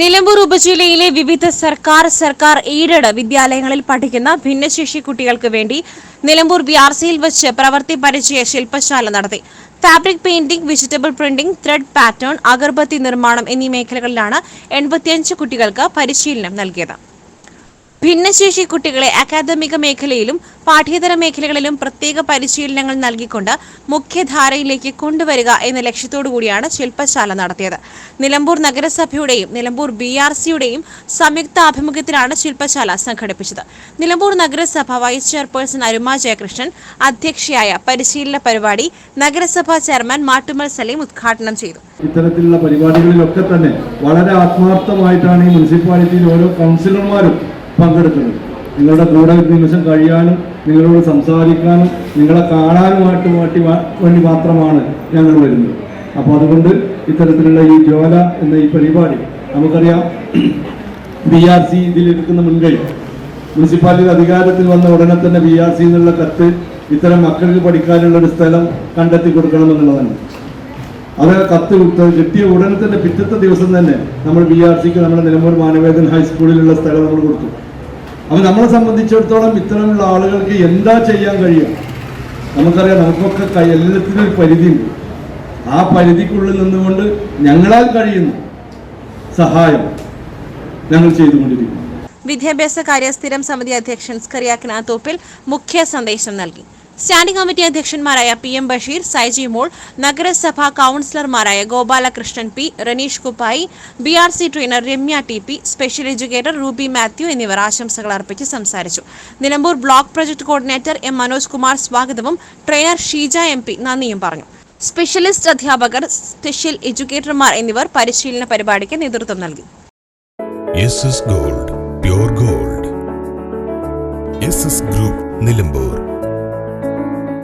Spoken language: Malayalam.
നിലമ്പൂർ ഉപജില്ലയിലെ വിവിധ സർക്കാർ സർക്കാർ എയ്ഡഡ് വിദ്യാലയങ്ങളിൽ പഠിക്കുന്ന ഭിന്നശേഷി കുട്ടികൾക്ക് വേണ്ടി നിലമ്പൂർ ബി ആർ വെച്ച് പ്രവൃത്തി പരിചയ ശില്പശാല നടത്തി. Fabric painting vegetable printing thread pattern agarbatti നിർമ്മാണം എന്നീ മേഖലകളിലാണ് എൺപത്തിയഞ്ച് കുട്ടികൾക്ക് പരിശീലനം നൽകിയത്. ഭിന്നശേഷി കുട്ടികളെ അക്കാദമിക മേഖലയിലും പാഠ്യേതര മേഖലകളിലും പ്രത്യേക പരിശീലനങ്ങൾ നൽകിക്കൊണ്ട് മുഖ്യധാരയിലേക്ക് കൊണ്ടുവരിക എന്ന ലക്ഷ്യത്തോടു കൂടിയാണ് ശില്പശാല നടത്തിയത്. നിലമ്പൂർ നഗരസഭയുടെയും നിലമ്പൂർ ബി ആർ സിയുടെയും സംയുക്ത ആഭിമുഖ്യത്തിലാണ് ശില്പശാല സംഘടിപ്പിച്ചത്. നിലമ്പൂർ നഗരസഭ വൈസ് ചെയർപേഴ്സൺ അരുമ ജയകൃഷ്ണൻ അധ്യക്ഷയായ പരിശീലന പരിപാടി നഗരസഭാ ചെയർമാൻ മാട്ടുമൽ സലീം ഉദ്ഘാടനം ചെയ്തു. ഇത്തരത്തിലുള്ള പരിപാടികളിലൊക്കെ തന്നെ വളരെ ആത്മാർത്ഥമായിട്ടാണ് ഈ മുനിസിപ്പാലിറ്റിയിൽ ഓരോ കൗൺസിലർമാരും പങ്കെടുക്കുന്നത് നിങ്ങളുടെ കൂടെ ഒരു നിമിഷം കഴിയാനും നിങ്ങളോട് സംസാരിക്കാനും നിങ്ങളെ കാണാനുമായിട്ട് വേണ്ടി മാ- വേണ്ടി മാത്രമാണ് ഞങ്ങൾ വരുന്നത്. അപ്പോൾ അതുകൊണ്ട് ഇത്തരത്തിലുള്ള ഈ ജോല എന്ന ഈ പരിപാടി നമുക്കറിയാം ബി ആർ സി ഇതിലിരിക്കുന്ന മുൻകൈ. മുനിസിപ്പാലിറ്റി അധികാരത്തിൽ വന്ന ഉടനെ തന്നെ ബി ആർ സി എന്നുള്ള കത്ത് ഇത്തരം മക്കൾക്ക് പഠിക്കാനുള്ള ഒരു സ്ഥലം കണ്ടെത്തി കൊടുക്കണമെന്നുള്ളതാണ് അത് കത്ത് കിട്ടിയ ഉടനെ തന്നെ പിറ്റത്തെ ദിവസം തന്നെ നമ്മൾ ബി ആർ സിക്ക് നമ്മുടെ നിലമ്പൂർ മാനവേദൻ ഹൈസ്കൂളിലുള്ള സ്ഥലം നമ്മൾ കൊടുത്തു. അപ്പോൾ നമ്മളെ സംബന്ധിച്ചിടത്തോളം ഇത്തരമുള്ള ആളുകൾക്ക് എന്താ ചെയ്യാൻ കഴിയുക? നമുക്കറിയാം നമുക്കൊക്കെ എല്ലാത്തിനും ഒരു പരിധിയുണ്ട്. ആ പരിധിക്കുള്ളിൽ നിന്നുകൊണ്ട് ഞങ്ങളാൽ കഴിയുന്ന സഹായം ഞങ്ങൾ ചെയ്തുകൊണ്ടിരിക്കുന്നു. വിദ്യാഭ്യാസ കാര്യ സ്ഥിരം സമിതി അധ്യക്ഷൻ സ്കറിയാക്കന തോപ്പിൽ മുഖ്യ സന്ദേശം നൽകി. സ്റ്റാൻഡിംഗ് കമ്മിറ്റി അധ്യക്ഷന്മാരായ പി എം ബഷീർ സൈജി മോൾ നഗരസഭാ കൌൺസിലർമാരായ Gopalakrishnan P Ranish Kuppayi B R C trainer Ramya T P special educator Ruby Mathew എന്നിവർ ആശംസകൾ അർപ്പിച്ച് സംസാരിച്ചു. Nilambur block project coordinator M Manoj Kumar സ്വാഗതവും ട്രെയിനർ ഷീജ എം പി നന്ദിയും പറഞ്ഞു. സ്പെഷ്യലിസ്റ്റ് അധ്യാപകർ സ്പെഷ്യൽ എഡ്യൂക്കേറ്റർമാർ എന്നിവർ പരിശീലന പരിപാടിക്ക് നേതൃത്വം നൽകി. Gold gold. ഗ്രൂപ്പ് നിലമ്പൂർ.